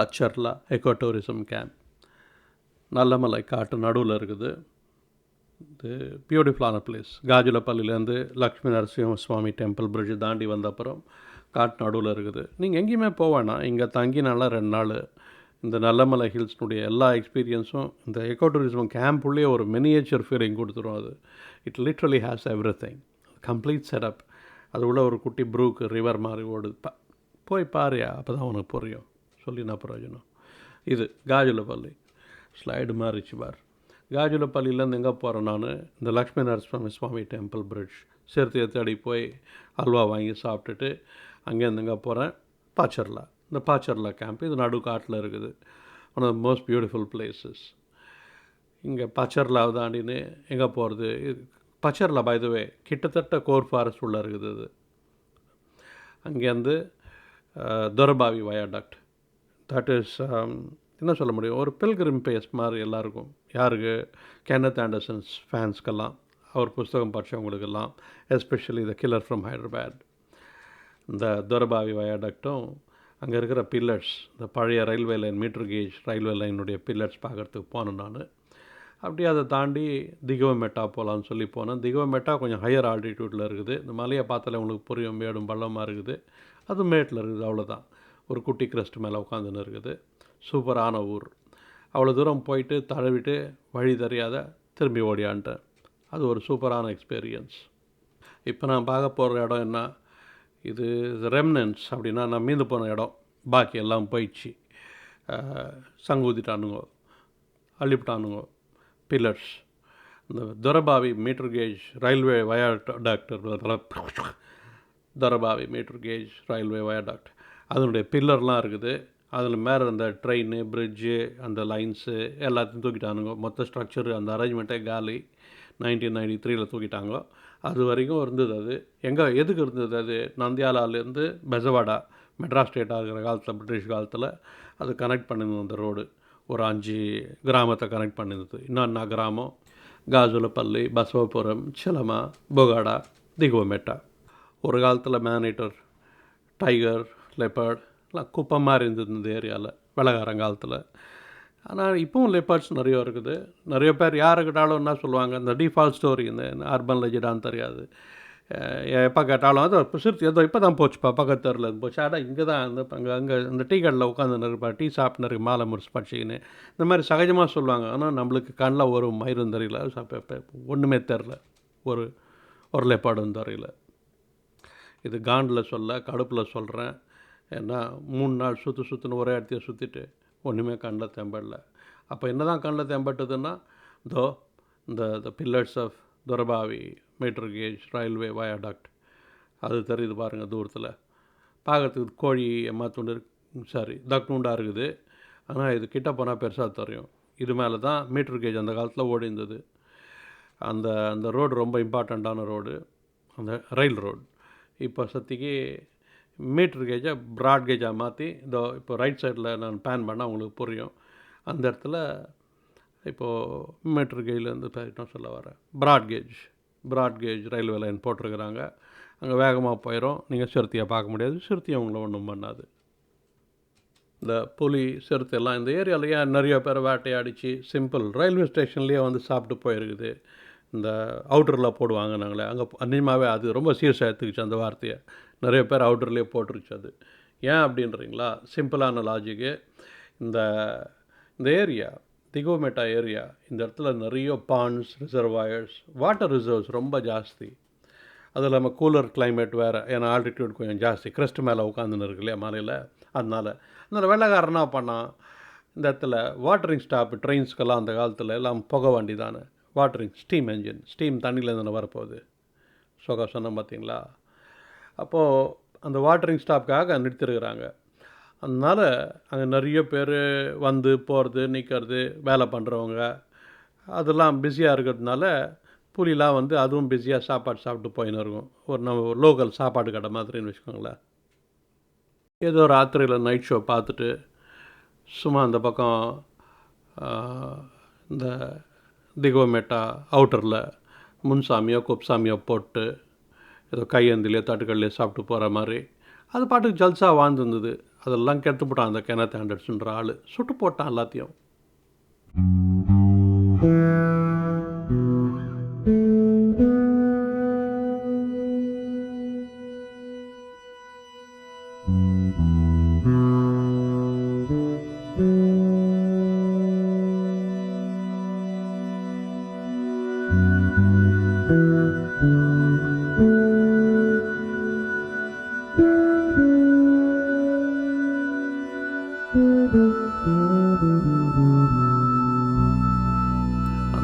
Pacharla eco tourism camp Nallamala காட்டு நடுவில் இருக்குது. இது பியூட்டிஃபுல்லான பிளேஸ். காஜுலப்பள்ளியிலேருந்து லக்ஷ்மி நரசிம்ம சுவாமி டெம்பிள் பிரிட்ஜ் தாண்டி வந்த அப்புறம் காட்டு நடுவில் இருக்குது. நீங்கள் எங்கேயுமே போக இங்கே தங்கினால ரெண்டு நாள். இந்த நல்லமலை ஹில்ஸ்னுடைய எல்லா எக்ஸ்பீரியன்ஸும் இந்த எக்கோ டூரிசம் கேம்ப்புள்ளே ஒரு மினியேச்சர் ஃபீலிங் கொடுத்துரும் அது. It literally has everything complete setup அது உள்ள ஒரு குட்டி ப்ரூக்கு ரிவர் மாதிரி ஓடுது. பா போய் பாருயா. அப்போ தான் உனக்கு புரியும். சொல்லி நான் பிரயோஜனம் இது காஜுலப்பள்ளி ஸ்லைடு மாறிச்சு பார் காஜுலப்பள்ளியிலேருந்து எங்கே போகிறேன் நான் இந்த லக்ஷ்மி நரசிம்ம சுவாமி டெம்பிள் பிரிட்ஜ் சேர்த்து தேடி போய் அல்வா வாங்கி சாப்பிட்டுட்டு அங்கேருந்து எங்கே போகிறேன் பாச்சர்லா இந்த பாச்சர்லா கேம்ப் இது நடு காட்டில் இருக்குது one of the most beautiful places இங்கே பச்சர்லாவை தாண்டின்னு எங்கே போகிறது பச்சர்லா பை த வே கிட்டத்தட்ட கோர் ஃபாரஸ்ட் உள்ளே இருக்குது அது அங்கேருந்து துரபாவி வயாடக்ட் தட் இஸ் um, என்ன சொல்ல முடியும்? ஒரு பில்கிரிம் பேஸ் மாதிரி எல்லாருக்கும். யாருக்கு? கென்னத் ஆண்டர்சன்ஸ் ஃபேன்ஸ்க்கெல்லாம் அவர் புஸ்தகம் படித்தவங்களுக்கெல்லாம் especially the killer from Hyderabad இந்த துரபாவி வயாடக்டும் அங்கே இருக்கிற பில்லர்ஸ் இந்த பழைய railway line metre gauge railway லைனுடைய pillars பார்க்குறதுக்கு போனேன் நான். அப்படியே அதை தாண்டி திகவமெட்டா போகலான்னு சொல்லி போனேன். திகவமெட்டா கொஞ்சம் ஹையர் ஆல்டிடியூட்டில் இருக்குது. இந்த மலையை பார்த்தாலே உங்களுக்கு புரியும். மேடும் பள்ளமாக இருக்குது. அது மேட்டில் இருக்குது. அவ்வளோதான் ஒரு குட்டி கிரஸ்ட் மேலே உட்காந்துன்னு இருக்குது சூப்பரான ஊர். அவ்வளோ தூரம் போயிட்டு தழுவிட்டு வழி தெரியாத திரும்பி ஓடியான்ட்டேன். அது ஒரு சூப்பரான எக்ஸ்பீரியன்ஸ் இப்போ நான் பார்க்க போகிற இடம் என்ன? இது ரெம்னன்ஸ் அப்படின்னா நான் மீந்து போன இடம். பாக்கி எல்லாம் போயிடுச்சு. சங்கூதிட்டானுங்கோ அள்ளிவிட்டானுங்க பில்லர்ஸ் இந்த Durabavi metre gauge railway viaduct Durabavi metre gauge railway viaduct அதனுடைய பில்லர்லாம் இருக்குது. அதில் மேலே அந்த ட்ரெயின் பிரிட்ஜு அந்த லைன்ஸு எல்லாத்தையும் தூக்கிட்டானுங்க. மொத்த ஸ்ட்ரக்சரு அந்த அரேஞ்ச்மெண்ட்டே காலி. நைன்டீன் நைன்டி த்ரீல தூக்கிட்டாங்க அது வரைக்கும் இருந்தது அது. எங்கே எதுக்கு இருந்தது அது? நந்தியாலாலேருந்து பெசவாடா மெட்ராஸ் ஸ்டேட்டாக இருக்கிற காலத்தில் பிரிட்டிஷ் காலத்தில் அது கனெக்ட் பண்ணிருந்தது அந்த ரோடு ஒரு அஞ்சு கிராமத்தை கனெக்ட் பண்ணிருந்தது இன்னொன்னா கிராமம் காஜுலப்பள்ளி பசவபுரம் சிலமா பொகாடா திகுவமெட்டா. ஒரு காலத்தில் மேனேட்டர் டைகர் லெப்பர்ட் எல்லாம் குப்பை மாதிரி இருந்தது இந்த ஏரியாவில் வெள்ளக்காரங்காலத்தில் ஆனால் இப்போவும் லெப்பர்ட்ஸ் நிறைய இருக்குது. நிறைய பேர் யாரை கேட்டாலும் என்ன சொல்லுவாங்க இந்த டிஃபால்ட் ஸ்டோரி இந்த அர்பன் லெஜடான்னு தெரியாது. எப்போ கேட்டாலும் அது இப்போ சிறுத்தை ஏதோ இப்போ தான் போச்சுப்பா பக்கத்து தெருவில் போச்சு. ஆடா இங்கே தான் அந்த அங்கே அங்கே இந்த டீ கடையில் உட்காந்து இருப்பா டீ சாப்பிட்டு இருக்கு மாலை முறிச்சு படிச்சிக்கின்னு. இந்த மாதிரி சகஜமாக சொல்லுவாங்க. ஆனால் நம்மளுக்கு கண்ணில் ஒரு மயிரும் தெரியல. ஒன்றுமே தெரில ஒரு ஒரு லேப்பாடும் தெரியல. இது காண்டில் சொல்ல கடுப்பில் சொல்கிறேன் ஏன்னா மூணு நாள் சுற்று சுற்றுன்னு ஒரே இடத்தையே சுற்றிட்டு ஒன்றுமே கண்ணில் தெம்படல. அப்போ என்ன தான் கண்ணில் தெம்பட்டதுன்னா தோ இந்த the pillars of Durabavi metre gauge railway viaduct அது தெரியுது பாருங்கள் தூரத்தில். பார்க்கறதுக்கு கோழி ஏமாத்துண்டு சாரி தக்னுண்டாக இருக்குது. ஆனால் இது கிட்ட போனால் பெருசாக தெரியும். இது மேலே தான் மீட்டர் கேஜ் அந்த காலத்தில் ஓடி இருந்தது அந்த அந்த ரோடு ரொம்ப இம்பார்ட்டண்ட்டான ரோடு அந்த ரயில் ரோடு இப்போ சத்திக்கு மீட்ரு கேஜை ப்ராட் கேஜாக மாற்றி இதோ இப்போ ரைட் சைடில் நான் பேன் பண்ணால் உங்களுக்கு புரியும். அந்த இடத்துல இப்போது மீட்ரு கேஜ்லேருந்து பேசிட்டோம் சொல்ல வரேன் broad gauge broad gauge railway line போட்டிருக்கிறாங்க. அங்கே வேகமாக போயிடும் நீங்கள் சிறுத்தையாக பார்க்க முடியாது. சிறுத்தையும் உங்களை ஒன்றும் பண்ணாது. இந்த புலி சிறுத்தையெல்லாம் இந்த ஏரியாவிலேயே நிறைய பேர் வேட்டையாடிச்சு சிம்பிள் ரயில்வே ஸ்டேஷன்லேயே வந்து சாப்பிட்டு போயிருக்குது. இந்த அவுட்டரில் போடுவாங்க நாங்களே. அங்கே அந்நியமாகவே அது ரொம்ப சீரியஸாக எடுத்துக்கிச்சு அந்த வார்த்தையை. நிறைய பேர் அவுட்டர்லேயே போட்டுருச்சு அது. ஏன் அப்படின்றீங்களா? சிம்பிளான லாஜிக்கு இந்த இந்த ஏரியா திகோமெட்டா ஏரியா இந்த இடத்துல நிறைய பாண்ட்ஸ் ரிசர்வாயர்ஸ் வாட்டர் ரிசர்வ்ஸ் ரொம்ப ஜாஸ்தி. அது இல்லாமல் கூலர் கிளைமேட் வேறு. ஏன்னா ஆல்டிடியூட் கொஞ்சம் ஜாஸ்தி. கிறிஸ்ட் மேலே உட்காந்துன்னு இருக்கு இல்லையா மலையில்? அதனால். அந்த வெள்ளைக்காரன் பண்ணால் இந்த இடத்துல வாட்டரிங் ஸ்டாப் ட்ரெயின்ஸ்க்கெல்லாம் அந்த காலத்தில் எல்லாம் புகை வண்டி தானே வாட்டரிங் ஸ்டீம் என்ஜின் ஸ்டீம் தண்ணியில் தானே வரப்போகுது. சொக சொன்னோம் பார்த்தீங்களா அப்போது அந்த வாட்டரிங் ஸ்டாப்காக நிறுத்திருக்கிறாங்க. அதனால் அங்கே நிறைய பேர் வந்து போகிறது நிற்கிறது வேலை பண்ணுறவங்க அதெல்லாம் பிஸியாக இருக்கிறதுனால புலிலாம் வந்து அதுவும் பிஸியாக சாப்பாடு சாப்பிட்டு போயின்னு இருக்கும். ஒரு நம்ம லோக்கல் சாப்பாடு கடை மாதிரின்னு வச்சுக்கோங்களேன். ஏதோ ராத்திரியில் நைட் ஷோ பார்த்துட்டு சும்மா அந்த பக்கம் இந்த திகோமேட்டா அவுட்டரில் முன்சாமியோ குப்சாமியோ போட்டு ஏதோ கையந்திலையோ தட்டுக்கல்லையோ சாப்பிட்டு போகிற மாதிரி. அது பாட்டுக்கு ஜல்சா வாழ்ந்துருந்தது அதெல்லாம் கெடுத்து போட்டான் அந்த கெனத் ஆண்டர்ஸுன்ற ஆள். சுட்டு போட்டான் எல்லாத்தையும்.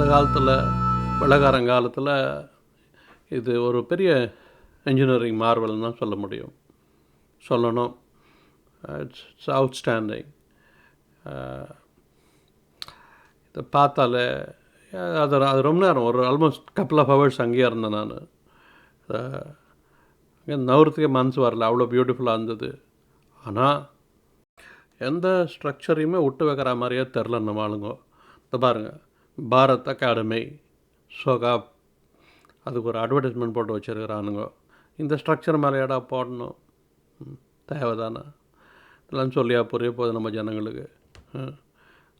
அந்த காலத்தில் வெள்ளக்காரங்காலத்தில் இது ஒரு பெரிய இன்ஜினியரிங் மார்வல்னு தான் சொல்ல முடியும். சொல்லணும். இட்ஸ் இட்ஸ் அவுட்ஸ்டாண்டிங் இதை பார்த்தாலே அது அது ரொம்ப நேரம் ஒரு ஆல்மோஸ்ட் கப்பல் ஆஃப் ஹவர்ஸ் அங்கேயே இருந்தேன் நான். நவரத்துக்கே மனசு வரல அவ்வளோ பியூட்டிஃபுல்லாக இருந்தது. ஆனால் எந்த ஸ்ட்ரக்சரையுமே விட்டு வைக்கிற மாதிரியே தெரில நம்ம ஆளுங்க. இந்த பாருங்கள் பாரத் அகாடமி சோகா அதுக்கு ஒரு அட்வர்டைஸ்மெண்ட் போட்டு வச்சுருக்கிறானுங்க. இந்த ஸ்ட்ரக்சர் மேலே ஏடா போடணும். ம், தேவைதானே? இதெல்லாம் சொல்லியா புரிய போகுது நம்ம ஜனங்களுக்கு.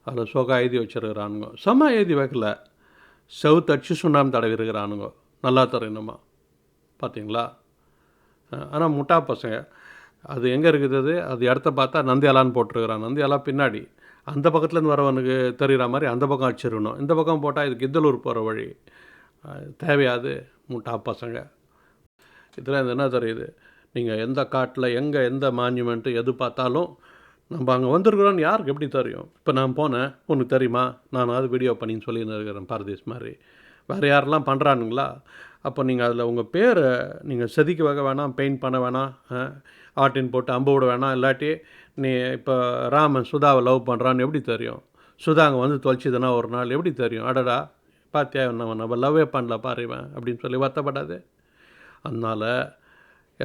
அதில் சோகா எழுதி வச்சுருக்கிறானுங்க. செம்ம எழுதி வைக்கல. செவுத்து அடிச்சு சுண்ணாமல் தடவி இருக்கிறானுங்க நல்லா தரணுமா பார்த்தீங்களா? ஆனால் முட்டா பசங்க அது எங்கே இருக்குது அது? அது இடத்த பார்த்தா நந்தியாலான்னு போட்டிருக்கிறான். நந்தியாலா பின்னாடி. அந்த பக்கத்துலேருந்து வரவனுக்கு தெரிகிற மாதிரி அந்த பக்கம் அடிச்சிருக்கணும். இந்த பக்கம் போட்டால் இது கித்தலூர் போகிற வழி. தேவையாது. முட்டா பசங்க. இதில் என்ன தெரியுது? நீங்கள் எந்த காட்டில் எங்கே எந்த மான்யூமெண்ட்டு எது பார்த்தாலும் நம்ம அங்கே வந்திருக்கிறோன்னு யாருக்கு எப்படி தெரியும்? இப்போ நான் போனேன். உனக்கு தெரியுமா? நான் அது வீடியோ பண்ணின்னு சொல்லின்னு இருக்கிறேன் பாரதேஷ் மாதிரி. வேறு யாரெல்லாம் பண்ணுறானுங்களா அப்போ நீங்கள் அதில் உங்கள் பேரை நீங்கள் செதுக்கி வைக்க வேணாம் பெயிண்ட் பண்ண வேணாம் ஆர்டின் போட்டு அம்பு விட வேணாம் இல்லாட்டி நீ இப்போ ராமன் சுதாவை லவ் பண்ணுறான்னு எப்படி தெரியும்? சுதா அங்கே வந்து தொலைச்சிதுன்னா ஒரு நாள் எப்படி தெரியும்? அடடா பார்த்தியா நம்ம நம்ம லவ்வே பண்ணல பாருவேன் அப்படின்னு சொல்லி வருத்தப்படாது. அதனால்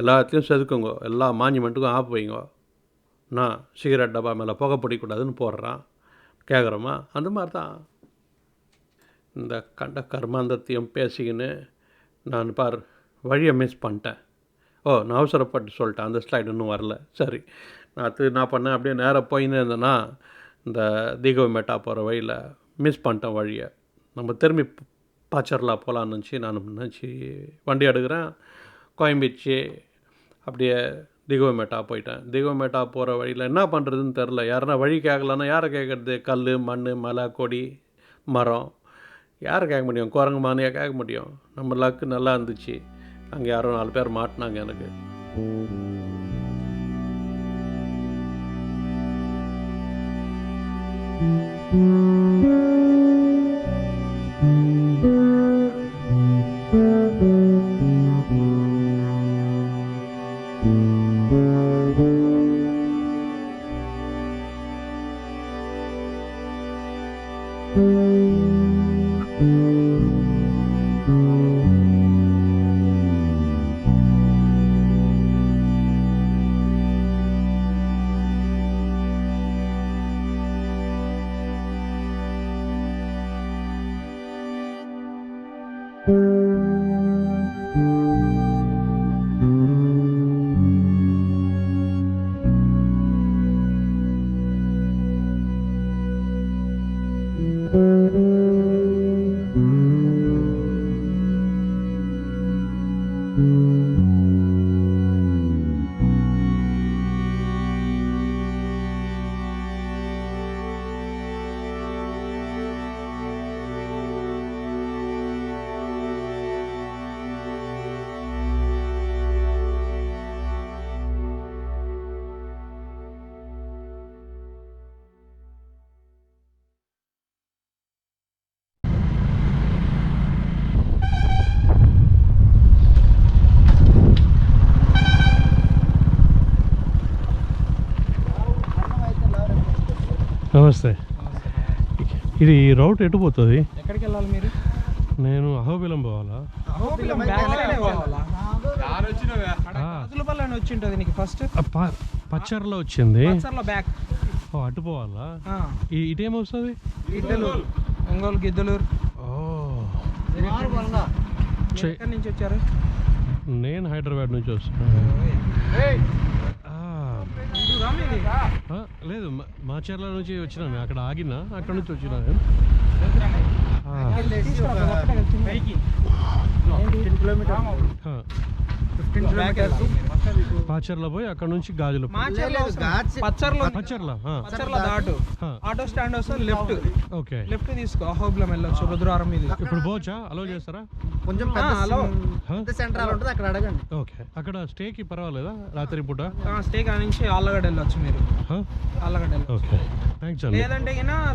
எல்லாத்தையும் செதுக்குங்க. எல்லா மான்யூமெண்ட்டுக்கும் ஆப் வைங்க. நான் சிகரெட் டப்பா மேலே புகை பிடிக்கூடாதுன்னு போடுறான். கேட்குறோமா அந்த மாதிரி தான் இந்த கண்ட கர்மாந்தத்தையும் பேசிக்கின்னு நான் பார் வழியை மிஸ் பண்ணிட்டேன். ஓ நான் அவசரப்பட்டு சொல்லிட்டேன். அந்த ஸ்லைடு இன்னும் வரல. சரி. நான் என்ன பண்ணேன். அப்படியே நேராக போயின்னு இருந்தேன்னா இந்த தீகவமேட்டா போகிற வழியில் மிஸ் பண்ணிட்டேன் வழியை. நம்ம திரும்பி பாச்சரில் போகலான்னு நினச்சி நான் நினச்சி வண்டி எடுக்கிறேன். கோயம்பிச்சு அப்படியே திகவமேட்டா போயிட்டேன். திகவமேட்டா போகிற வழியில் என்ன பண்ணுறதுன்னு தெரில யாருன்னா வழி கேட்கலன்னா யாரை கேட்குறது கல் மண் மலை கொடி மரம். யாரை கேட்க முடியும்? குரங்கு மானியாக கேட்க முடியும். நம்ம லக்கு நல்லா இருந்துச்சு. அங்கே யாரும் நாலு பேர் மாட்டினாங்க எனக்கு. Mm-hmm. నమస్తే. ఇది రౌట్ ఎటు పోతుంది? ఎక్కడికి వెళ్ళాలి మీరు? నేను అహోబిలం పోవాలా? రాజులపల్లి అని వచ్చి ఉంటుంది నీకు ఫస్ట్ పచ్చర్లో వచ్చింది. పచ్చర్లో బ్యాక్. ఓ, అటు పోవాలా? ఇటేం వస్తుంది? గిద్దలూరు. ఒంగోలు. గిద్దలూరు. నుంచి వచ్చారు? నేను హైదరాబాద్ నుంచి వస్తున్నాను లేదు మా- మాచర్ల నుంచి వచ్చినాను అక్కడ ఆగినా అక్కడ నుంచి వచ్చినాను మాచర్ల పోయి అక్కడ నుంచి గాజులు పచ్చర్లో పచ్చర్ల పచ్చర్ల దాటు. ఆటో స్టాండ్ వస్తే లెఫ్ట్. ఓకే. లెఫ్ట్ తీసుకో. అహోబిలం వెళ్ళొచ్చు రుద్రవరం ఇది. ఇప్పుడు పోవచ్చా? అలో చేస్తారా? కొంచెం? పెద్ద సెంటర్ ఉంటుంది అక్కడ అడగండి. ఓకే. అక్కడ స్టేకి పర్వాలేదా రాత్రి పూట? స్టే కాడ నుంచి ఆళ్ళగడ్డ వెళ్ళొచ్చు మీరు? ఆళ్ళగడ్డ వెళ్ళొచ్చు. ఓకే. థ్యాంక్స్ అండి లేదంటే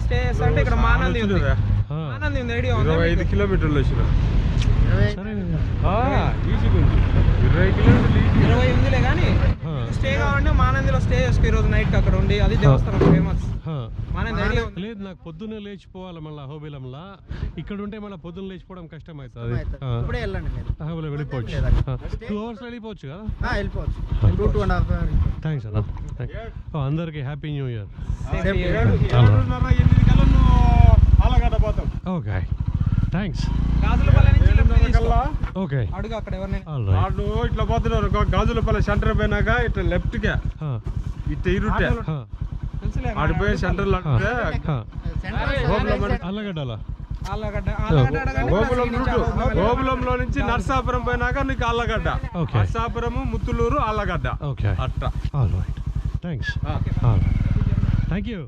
స్టే అంటే ఇక్కడ మానంది ఉంది. మానంది ఉంది ఐడియా ఉందా ఇరవై ఐదు? కిలోమీటర్లు వచ్చిన సరే. ఈజీ కొంచెం. ఇరవై ఉందిలే కానీ స్టే కావాలంటే మానందిలో స్టే చేసుకో ఈ రోజు నైట్ అక్కడ ఉండి. అది దేవస్థానం ఫేమస్. మానంది లేదు నాకు పొద్దున్నే లేచిపోవాలి మళ్ళీ అహోబిలంలా ఇక్కడ ఉంటే మళ్ళీ పొద్దున్న లేచిపోవడం కష్టం అవుతుంది ఇప్పుడే వెళ్ళండి మీరు. అహోబిలం వెళ్ళిపోవచ్చు. టూ అవర్స్ వెళ్ళిపోవచ్చు కదా? ఆ, వెళ్ళిపోవచ్చు. Two two and half hour thanks అన్న. అందరికీ happy new year okay thanks okay. అడుగు అక్కడ ఎవరైనా? వాళ్ళు ఇట్లా పోతున్నారు గాజులపల్లి సెంటర్ పోయినాక ఇట్లా లెఫ్ట్ కే. ఇట్లా ఇరుటే. ఆడిపోయే సెంటర్. లో గోపులంలో నుంచి నర్సాపురం పోయినాక నీకు అల్లగడ్డ నర్సాపురం ముత్తులూరు అల్లగడ్డ అట్ట thanks thank you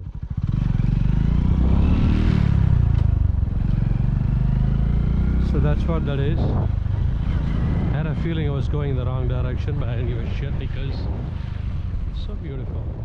so that's what that is I had a feeling I was going in the wrong direction, but I didn't give a shit because it's so beautiful.